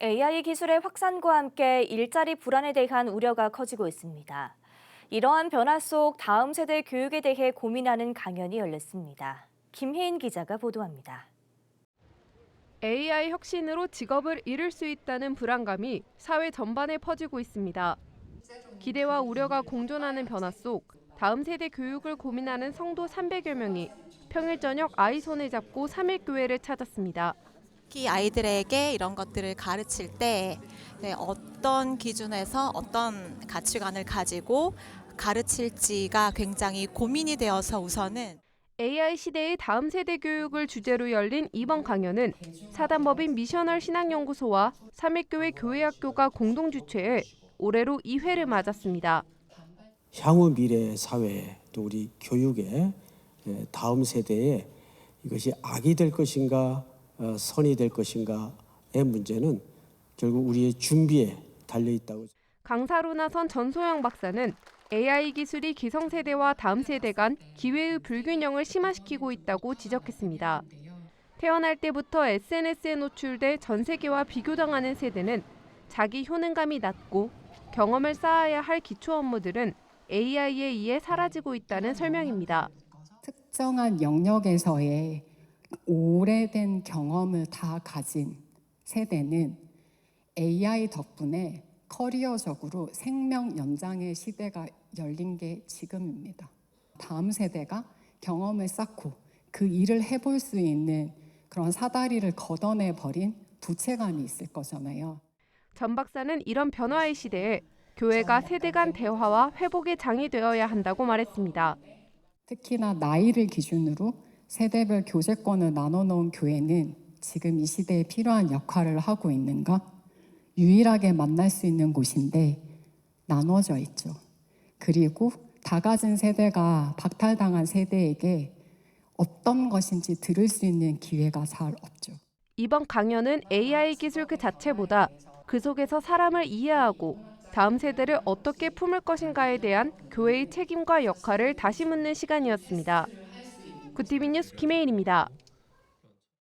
AI 기술의 확산과 함께 일자리 불안에 대한 우려가 커지고 있습니다. 이러한 변화 속 다음 세대 교육에 대해 고민하는 강연이 열렸습니다. 김혜인 기자가 보도합니다. AI 혁신으로 직업을 잃을 수 있다는 불안감이 사회 전반에 퍼지고 있습니다. 기대와 우려가 공존하는 변화 속 다음 세대 교육을 고민하는 성도 300여 명이 평일 저녁 아이 손을 잡고 3일 교회를 찾았습니다. 특히 아이들에게 이런 것들을 가르칠 때 네, 어떤 기준에서 어떤 가치관을 가지고 가르칠지가 굉장히 고민이 되어서 우선은 AI 시대의 다음 세대 교육을 주제로 열린 이번 강연은 사단법인 미셔널 신앙연구소와 삼일교회 교회학교가 공동 주최해 올해로 2회를 맞았습니다. 향후 미래 사회 또 우리 교육의 에, 다음 세대에 이것이 악이 될 것인가 어, 선이 될 것인가의 문제는 결국 우리의 준비에 달려 있다고. 강사로 나선 전소영 박사는 AI 기술이 기성세대와 다음 세대 간 기회의 불균형을 심화시키고 있다고 지적했습니다. 태어날 때부터 SNS에 노출돼 전 세계와 비교당하는 세대는 자기 효능감이 낮고 경험을 쌓아야 할 기초 업무들은 AI에 의해 사라지고 있다는 설명입니다. 특정한 영역에서의 오래된 경험을 다 가진 세대는 AI 덕분에 커리어적으로 생명 연장의 시대가 열린 게 지금입니다. 다음 세대가 경험을 쌓고 그 일을 해볼 수 있는 그런 사다리를 걷어내 버린 부채감이 있을 거잖아요. 전 박사는 이런 변화의 시대에 교회가 세대 간 대화와 회복의 장이 되어야 한다고 말했습니다. 특히나 나이를 기준으로 세대별 교제권을 나눠 놓은 교회는 지금 이 시대에 필요한 역할을 하고 있는가? 유일하게 만날 수 있는 곳인데 나눠져 있죠. 그리고 다 가진 세대가 박탈당한 세대에게 어떤 것인지 들을 수 있는 기회가 잘 없죠. 이번 강연은 AI 기술 그 자체보다 그 속에서 사람을 이해하고 다음 세대를 어떻게 품을 것인가에 대한 교회의 책임과 역할을 다시 묻는 시간이었습니다. 구티비 뉴스 김혜인입니다.